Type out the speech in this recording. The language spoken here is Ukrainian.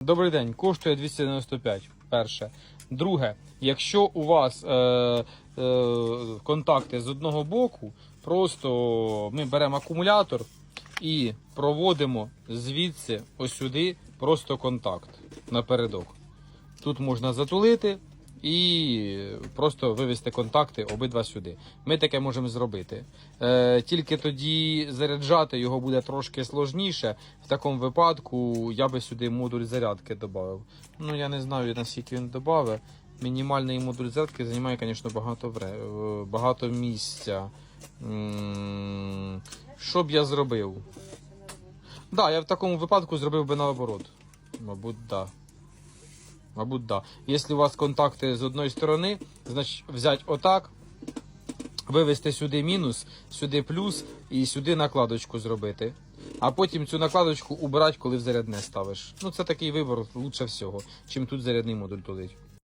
Добрий день, коштує 295. Перше. Друге, якщо у вас е, е, контакти з одного боку, просто ми беремо акумулятор і проводимо звідси ось сюди просто контакт напередок. Тут можна затулити і просто вивести контакти обидва сюди. Ми таке можемо зробити. Е, тільки тоді заряджати його буде трошки сложніше. В такому випадку я би сюди модуль зарядки додав. Ну я не знаю наскільки він додав. Мінімальний модуль зарядки займає, звісно, багато, е, багато місця. Що б я зробив? Да, я в такому випадку зробив би наоборот. Мабуть, да. Мабуть, да. Якщо у вас контакти з одної сторони, значить взяти отак, вивести сюди мінус, сюди плюс і сюди накладочку зробити. А потім цю накладочку убирати, коли в зарядне ставиш. Ну, це такий вибор лучше всього, чим тут зарядний модуль тулить.